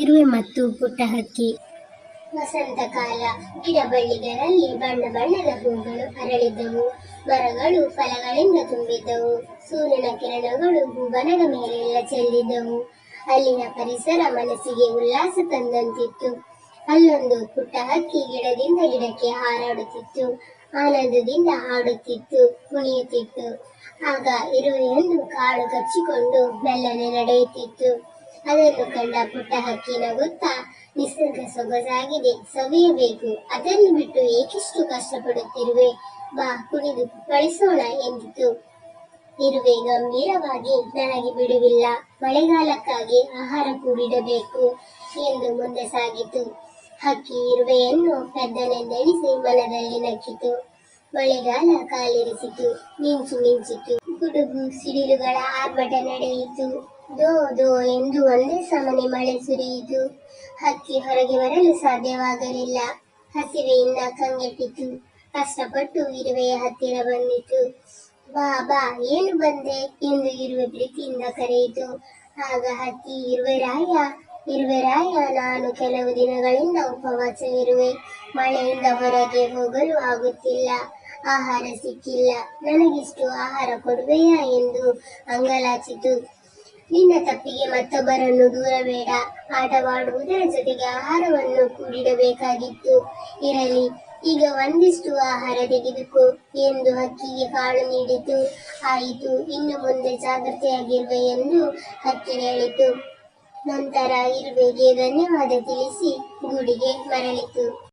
ಇರುವೆ ಮತ್ತು ಪುಟ್ಟ ಹಕ್ಕಿ. ವಸಂತ ಕಾಲ ಗಿಡ ಬಳ್ಳಿಗಳಲ್ಲಿ ಬಣ್ಣ ಬಣ್ಣದ ಹೂಗಳು ಅರಳಿದ್ದವು. ಮರಗಳು ಫಲಗಳಿಂದ ತುಂಬಿದ್ದವು. ಸೂರ್ಯನ ಕಿರಣಗಳು ಭುವನದ ಮೇಲೆಲ್ಲ ಚೆಲ್ಲಿದ್ದವು. ಅಲ್ಲಿನ ಪರಿಸರ ಮನಸ್ಸಿಗೆ ಉಲ್ಲಾಸ ತಂದಂತಿತ್ತು. ಅಲ್ಲೊಂದು ಪುಟ್ಟ ಹಕ್ಕಿ ಗಿಡದಿಂದ ಗಿಡಕ್ಕೆ ಹಾರಾಡುತ್ತಿತ್ತು. ಆನಂದದಿಂದ ಹಾಡುತ್ತಿತ್ತು ಕುಣಿಯುತ್ತಿತ್ತು ಆಗ ಇರುವೆಯೊಂದು ಕಾಳು ಕಚ್ಚಿಕೊಂಡು ಮೆಲ್ಲನೆ ನಡೆಯುತ್ತಿತ್ತು. ಅದನ್ನು ಕಂಡ ಪುಟ್ಟ ಹಕ್ಕಿ ನಗುತ್ತಾ ನಿಸರ್ಗ ಸೊಗಸಾಗಿದೆ. ಸವಿಯಬೇಕು. ಅದನ್ನು ಬಿಟ್ಟು ಏಕಿಷ್ಟು ಕಷ್ಟಪಡುತ್ತಿರುವೆ. ಬಾ, ಕುಣಿದು ಬಳಸೋಣ ಎಂದಿತು. ಇರುವೆ ಗಂಭೀರವಾಗಿ ನನಗೆ ಬಿಡುವಿಲ್ಲ. ಮಳೆಗಾಲಕ್ಕಾಗಿ ಆಹಾರ ಕೂಡಿಡಬೇಕು ಎಂದು ಮುಂದೆ ಸಾಗಿತು. ಹಕ್ಕಿ ಇರುವೆಯನ್ನು ಪೆದ್ದನೆಂದೆಣಿಸಿ ಮನದಲ್ಲಿ ನಕ್ಕಿತು. ಮಳೆಗಾಲ ಕಾಲಿರಿಸಿತು. ಮಿಂಚು ಮಿಂಚಿತು. ಗುಡುಗು ಸಿಡಿಲುಗಳ ಆರ್ಭಟ ನಡೆಯಿತು. ದೋ ದೋ ಎಂದು ಒಂದೇ ಸಮನೆ ಮಳೆ ಸುರಿಯಿತು. ಹಕ್ಕಿ ಹೊರಗೆ ಬರಲು ಸಾಧ್ಯವಾಗಲಿಲ್ಲ. ಹಸಿವೆಯಿಂದ ಕಂಗೆಟ್ಟಿತು. ಕಷ್ಟಪಟ್ಟು ಇರುವೆಯ ಹತ್ತಿರ ಬಂದಿತು. ಬಾ ಬಾ, ಏನು ಬಂದೆ ಎಂದು ಇರುವೆ ಪ್ರೀತಿಯಿಂದ ಕರೆಯಿತು. ಆಗ ಹಕ್ಕಿ ಇರುವೆರಾಯ ಇರುವೆರಾಯ ನಾನು ಕೆಲವು ದಿನಗಳಿಂದ ಉಪವಾಸವಿರುವೆ. ಮಳೆಯಿಂದ ಹೊರಗೆ ಹೋಗಲು ಆಗುತ್ತಿಲ್ಲ. ಆಹಾರ ಸಿಕ್ಕಿಲ್ಲ. ನನಗಿಷ್ಟು ಆಹಾರ ಕೊಡುವೆಯಾ ಎಂದು ಅಂಗಲಾಚಿತು. ನಿನ್ನ ತಪ್ಪಿಗೆ ಮತ್ತೊಬ್ಬರನ್ನು ದೂರಬೇಡ. ಆಟವಾಡುವುದರ ಜೊತೆಗೆ ಆಹಾರವನ್ನು ಕೂಡಿಡಬೇಕಾಗಿತ್ತು. ಇರಲಿ, ಈಗ ಒಂದಿಷ್ಟು ಆಹಾರ ತೆಗೆದುಕೋ ಎಂದು ಹಕ್ಕಿಗೆ ಕಾಳು ನೀಡಿತು. ಆಯಿತು, ಇನ್ನು ಮುಂದೆ ಜಾಗ್ರತೆಯಾಗಿರುವೆ ಎಂದು ಹಕ್ಕಿ ಹೇಳಿತು. ನಂತರ ಇರುವೆಗೆ ಧನ್ಯವಾದ ತಿಳಿಸಿ ಗೂಡಿಗೆ ಮರಳಿತು.